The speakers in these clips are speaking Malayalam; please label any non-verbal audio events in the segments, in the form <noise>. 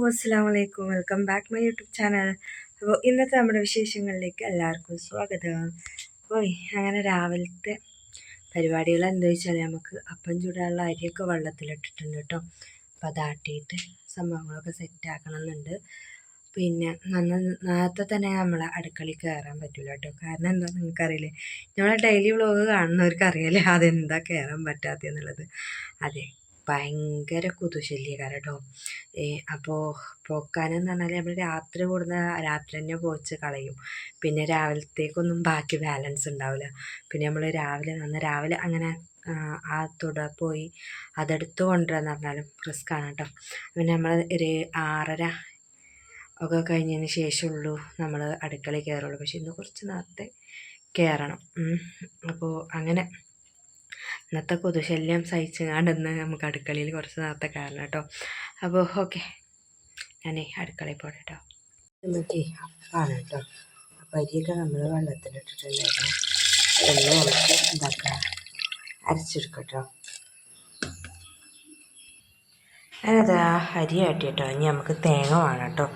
അസ്സാം വലൈക്കും welcome back my YouTube channel അപ്പോൾ ഇന്നത്തെ നമ്മുടെ വിശേഷങ്ങളിലേക്ക് എല്ലാവർക്കും സ്വാഗതം. അപ്പോൾ അങ്ങനെ രാവിലത്തെ പരിപാടികൾ എന്താ വെച്ചാൽ നമുക്ക് അപ്പം ചൂടാനുള്ള അരിയൊക്കെ വെള്ളത്തിലിട്ടിട്ടുണ്ട് കേട്ടോ അപ്പോൾ അതാട്ടിയിട്ട് സംഭവങ്ങളൊക്കെ സെറ്റ് ആക്കണം എന്നുണ്ട് പിന്നെ നന്ന നേരത്തെ തന്നെ നമ്മളെ അടുക്കളയിൽ കയറാൻ പറ്റില്ല കേട്ടോ കാരണം എന്താ നിങ്ങൾക്കറിയില്ലേ? നമ്മളെ ഡെയിലി വ്ളോഗ് കാണുന്നവർക്ക് അറിയാലേ അതെന്താ കയറാൻ പറ്റാത്തെന്നുള്ളത് അതെ. ഭയങ്കര കൊതുശല്യക്കാരം കേട്ടോ അപ്പോൾ പോക്കാനെന്ന് പറഞ്ഞാൽ നമ്മൾ രാത്രി കൂടുന്ന രാത്രി തന്നെ പോച്ച് കളയും. പിന്നെ രാവിലത്തേക്കൊന്നും ബാക്കി ബാലൻസ് ഉണ്ടാവില്ല പിന്നെ നമ്മൾ രാവിലെ നന്ന രാവിലെ അങ്ങനെ ആ തുട പോയി അതെടുത്ത് കൊണ്ടുവരാന്ന് പറഞ്ഞാലും റിസ്ക്കാണ് കേട്ടോ പിന്നെ നമ്മൾ ഒരു ആറര ഒക്കെ കഴിഞ്ഞതിന് ശേഷമുള്ളൂ നമ്മൾ അടുക്കളയിൽ കയറുള്ളൂ. പക്ഷെ ഇന്ന് കുറച്ച് നേരത്തെ കയറണം. അപ്പോൾ അങ്ങനെ ഇന്നത്തെ കൊതുശല്യം സഹിച്ചങ്ങാണ്ടെന്ന് നമുക്ക് അടുക്കളയിൽ കുറച്ച് നേരത്തെ കാരണം കേട്ടോ. അപ്പോൾ ഓക്കെ. ഞാനേ അടുക്കളയിൽ പോട്ടെ കേട്ടോ. നമുക്ക് അപ്പാണ് കേട്ടോ. അപ്പോൾ നമ്മൾ വെള്ളത്തിലിട്ടിട്ടുണ്ടായിരുന്നു. അതൊന്ന് നമുക്ക് എന്താക്കുക അരച്ചെടുക്കട്ടോ. ഞാനത് ആ അരി ആട്ടി കേട്ടോ. ഇനി നമുക്ക് തേങ്ങ വേണം കേട്ടോ.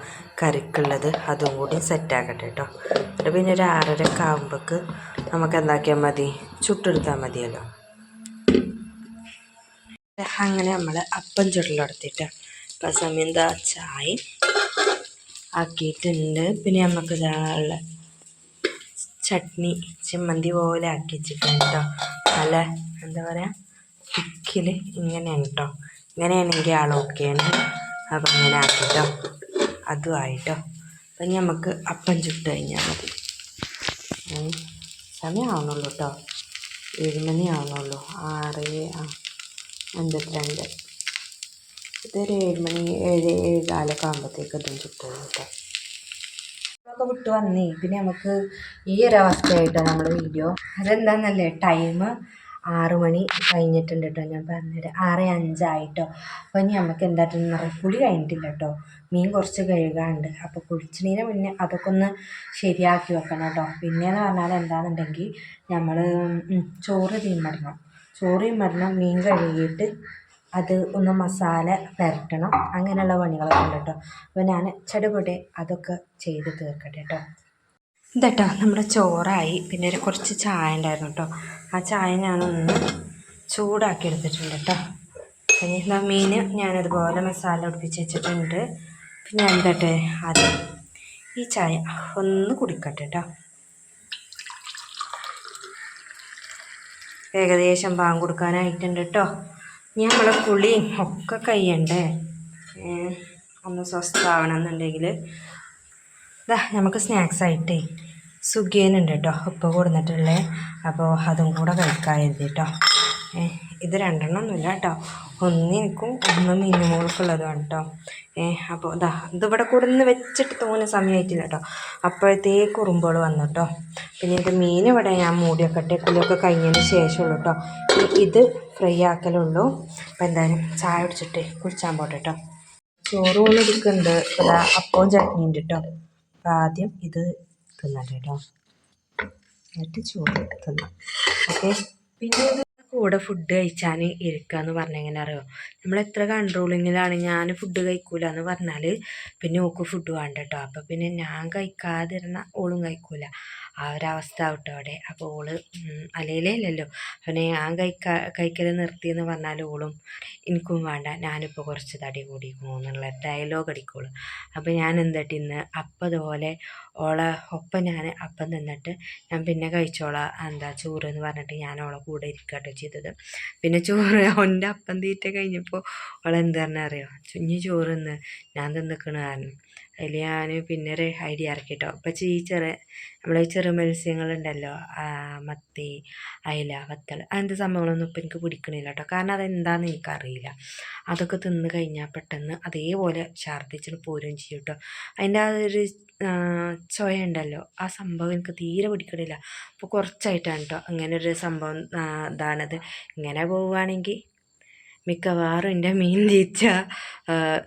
കറിക്കുള്ളത് അതും കൂടി സെറ്റാക്കട്ടെ കേട്ടോ. എന്നിട്ട് പിന്നെ ഒരു ആറരക്കാവുമ്പോൾക്ക് നമുക്ക് എന്താക്കിയാൽ മതി? ചുട്ടെടുത്താൽ മതിയല്ലോ. അങ്ങനെ നമ്മൾ അപ്പം ചുടലെടുത്തിട്ട് ഇപ്പം സമയം എന്താ ചായ ആക്കിയിട്ടുണ്ട്. പിന്നെ നമുക്ക് ഇതാള്ള ചട്നി ചിമ്മന്തി പോലെ ആക്കി വെച്ചിട്ടുണ്ട് കേട്ടോ നല്ല എന്താ പറയുക തിക്കിൽ ഇങ്ങനെയാണ് കേട്ടോ ഇങ്ങനെയാണെങ്കിൽ ആൾ ഓക്കെയാണ് അപ്പം ഇങ്ങനെ ആക്കിട്ടോ. അതും ആയിട്ടോ. അപ്പം നമുക്ക് അപ്പം ചുട്ട് കഴിഞ്ഞാൽ മതി. സമയമാവുന്നുള്ളൂ കേട്ടോ ഏഴ് മണി ആറ് ആ അൻപത്തിരണ്ട്. ഇതൊരു ഏഴ് മണി ഏഴ് ഏഴ് കാലൊക്കെ ആകുമ്പോഴത്തേക്ക് ഇതും ചുറ്റും കേട്ടോ. ഒക്കെ വിട്ട് വന്നേ. പിന്നെ നമുക്ക് ഈ ഒരു അവസ്ഥയായിട്ടാണ് നമ്മുടെ വീഡിയോ. അതെന്താണെന്നല്ലേ ടൈം ആറ് മണി കഴിഞ്ഞിട്ടുണ്ട് കേട്ടോ ഞാൻ പറഞ്ഞത്. ആറ് അഞ്ചായിട്ടോ. അപ്പോൾ ഇനി നമുക്ക് എന്തായിട്ടെന്ന് പറയാം? പുളി കഴിഞ്ഞിട്ടില്ല കേട്ടോ. മീൻ കുറച്ച് കഴുകാണ്ട് അപ്പോൾ കുളിച്ചിനീന് മുന്നേ അതൊക്കെ ഒന്ന് ശരിയാക്കി വെക്കണം കേട്ടോ. പിന്നെയെന്ന് പറഞ്ഞാൽ എന്താണെന്നുണ്ടെങ്കിൽ നമ്മൾ ചോറ് തീമടണം ചോറ് മരണം മീൻ കഴുകിയിട്ട് അത് ഒന്ന് മസാല പുരട്ടണം. അങ്ങനെയുള്ള പണികളൊക്കെ ഉണ്ട് കേട്ടോ. അപ്പോൾ ഞാൻ ചടുപൊടി അതൊക്കെ ചെയ്ത് തീർക്കട്ടെ കേട്ടോ. ഇതട്ടോ നമ്മുടെ ചോറായി. പിന്നെ ഒരു കുറച്ച് ചായ ഉണ്ടായിരുന്നു കേട്ടോ. ആ ചായ ഞാനൊന്ന് ചൂടാക്കി എടുത്തിട്ടുണ്ട് കേട്ടോ. പിന്നെ എന്താ മീൻ ഞാനതുപോലെ മസാല ഒടിപ്പിച്ച് വെച്ചിട്ടുണ്ട്. പിന്നെ എന്താട്ടെ അത് ഈ ചായ ഒന്ന് കുടിക്കട്ടെ കേട്ടോ. ഏകദേശം പാൻ കൊടുക്കാനായിട്ടുണ്ട് കേട്ടോ ഇനി നമ്മളെ കുളിയും ഒക്കെ കഴിയണ്ടേ? ഒന്ന് സ്വസ്ഥമാവണം എന്നുണ്ടെങ്കിൽ ഇതാ നമുക്ക് സ്നാക്സ് ആയിട്ടേ സുഖിയനുണ്ട് കേട്ടോ ഉപ്പ് കൊടുത്തിട്ടുള്ളത് അപ്പോൾ അതും കൂടെ കഴിക്കാൻ കേട്ടോ ഇത് രണ്ടെണ്ണം ഒന്നുമില്ല കേട്ടോ. ഒന്ന് എനിക്കും ഒന്ന് മിനിമോൾക്കുള്ളതുമാണ് കേട്ടോ. അപ്പോൾ ഇതാ ഇതിവിടെ കൊടുന്ന് വെച്ചിട്ട് തോന്നുന്ന സമയമായിട്ടില്ല കേട്ടോ. അപ്പോഴത്തേക്ക് ഉറുമ്പുകൾ വന്നു കേട്ടോ. പിന്നെ ഇത് മീൻ ഇവിടെ ഞാൻ മൂടി വെക്കട്ടെ കുളിയൊക്കെ കഴിഞ്ഞതിന് ശേഷമുള്ളൂ കേട്ടോ. ഇത് ഫ്രൈ ആക്കലുള്ളൂ. അപ്പോൾ എന്തായാലും ചായ കുടിച്ചിട്ട് കുടിച്ചാൻ പോട്ടെ കേട്ടോ. ചോറ് പോലെ എടുക്കുന്നുണ്ട് ഇതാ അപ്പവും ചട്നി ഉണ്ട് കേട്ടോ. ആദ്യം ഇത് തിന്നട്ടെ കേട്ടോ. എന്നിട്ട് ചോറ് തിന്നാം. ഓക്കെ? പിന്നെ കൂടെ ഫുഡ് കഴിച്ചാൽ ഇരിക്കുക എന്ന് പറഞ്ഞാൽ എങ്ങനെ അറിയോ? നമ്മൾ എത്ര കൺട്രോളിങ്ങിലാണ് ഞാൻ ഫുഡ് കഴിക്കൂല എന്ന് പറഞ്ഞാൽ പിന്നെ ഓക്ക് ഫുഡ് വേണ്ട കേട്ടോ അപ്പോൾ പിന്നെ ഞാൻ കഴിക്കാതിരുന്ന ഓളും കഴിക്കൂല. ആ ഒരവസ്ഥ കേട്ടോ അവിടെ. അപ്പോൾ ഓൾ അലയിലേ ഇല്ലല്ലോ പിന്നെ ഞാൻ കഴിക്കാ കഴിക്കൽ നിർത്തി എന്ന് പറഞ്ഞാൽ ഓളും എനിക്കും വേണ്ട. ഞാനിപ്പോൾ കുറച്ച് തടി കൂടി എന്നുള്ള ഡയലോഗ് അടിക്കുള്ളൂ. അപ്പോൾ ഞാൻ എന്തായിട്ട് ഇന്ന് അപ്പം അതുപോലെ ഓളെ ഒപ്പം ഞാൻ അപ്പം നിന്നിട്ട് ഞാൻ പിന്നെ കഴിച്ചോളാം. എന്താ ചോറ് എന്ന് പറഞ്ഞിട്ട് ഞാൻ ഓളെ കൂടെ ഇരിക്കട്ടോ ചെയ്തത്. പിന്നെ ചോറ് <laughs> അവന്റെ അപ്പം തീറ്റ കഴിഞ്ഞപ്പോൾ ഓളെന്താ പറഞ്ഞറിയോ ഇനി ചോറ് തിന്ന്. ഞാൻ തിന്നിക്കണ കാരണം അതിൽ ഞാൻ പിന്നെ ഒരു ഐഡിയ ഇറക്കി കേട്ടോ അപ്പം ഈ ചെറിയ നമ്മളെ ചെറു മത്സ്യങ്ങളുണ്ടല്ലോ മത്തി അയില വത്തൽ അങ്ങനത്തെ സംഭവങ്ങളൊന്നും ഇപ്പം എനിക്ക് പിടിക്കണില്ല കേട്ടോ കാരണം അതെന്താണെന്ന് എനിക്കറിയില്ല. അതൊക്കെ തിന്ന് കഴിഞ്ഞാൽ പെട്ടെന്ന് അതേപോലെ ഛർദ്ദിച്ചിട്ട് പോരുകയും ചെയ്യും കേട്ടോ അതിന്റെ ആ ഒരു ചൊയ ഉണ്ടല്ലോ ആ സംഭവം എനിക്ക് തീരെ പിടിക്കണില്ല. അപ്പോൾ കുറച്ചായിട്ടാണ് കേട്ടോ അങ്ങനെ ഒരു സംഭവം ഇതാണത്. ഇങ്ങനെ പോവുകയാണെങ്കിൽ മിക്കവാറും എന്റെ മീൻ തീറ്റ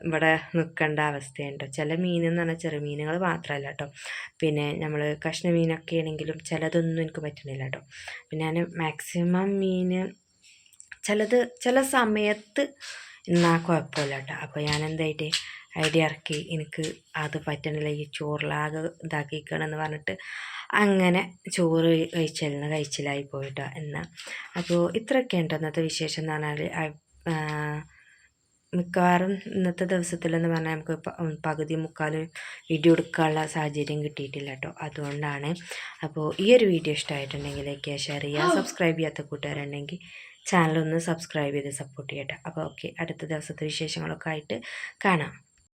ഇവിടെ നിൽക്കേണ്ട അവസ്ഥയുണ്ട്. ചില മീൻ എന്ന് പറഞ്ഞാൽ ചെറിയ മീനുകൾ മാത്രമല്ല കേട്ടോ. പിന്നെ നമ്മൾ കഷ്ണ മീനൊക്കെ ആണെങ്കിലും ചിലതൊന്നും എനിക്ക് പറ്റണില്ല കേട്ടോ. പിന്നെ ഞാൻ മാക്സിമം മീൻ ചിലത് ചില സമയത്ത് എന്നാൽ കുഴപ്പമില്ല കേട്ടോ. അപ്പോൾ ഞാൻ എന്തായിട്ട് ഐഡിയ ഇറക്കി എനിക്ക് അത് പറ്റണില്ല. ഈ ചോറിലാകെ ഇതാക്കിക്കണമെന്ന് പറഞ്ഞിട്ട് അങ്ങനെ ചോറ് കഴിച്ചലിന് കഴിച്ചിലായി പോയിട്ടോ എന്നാൽ അപ്പോൾ ഇത്രയൊക്കെ ഉണ്ട് ഇന്നത്തെ വിശേഷം എന്ന് പറഞ്ഞാൽ. മിക്കവാറും ഇന്നത്തെ ദിവസത്തിലെന്ന് പറഞ്ഞാൽ നമുക്ക് പകുതി മുക്കാലും വീഡിയോ എടുക്കാനുള്ള സാഹചര്യം കിട്ടിയിട്ടില്ല കേട്ടോ അതുകൊണ്ടാണ് അപ്പോൾ ഈ ഒരു വീഡിയോ ഇഷ്ടമായിട്ടുണ്ടെങ്കിൽ ലൈക്ക് ഷെയർ ചെയ്യുക സബ്സ്ക്രൈബ് ചെയ്യാത്ത കൂട്ടുകാരുണ്ടെങ്കിൽ ചാനലൊന്ന് സബ്സ്ക്രൈബ് ചെയ്ത് സപ്പോർട്ട് ചെയ്യട്ടെ. അപ്പോൾ ഓക്കെ അടുത്ത ദിവസത്തെ വിശേഷങ്ങളൊക്കെ ആയിട്ട് കാണാം.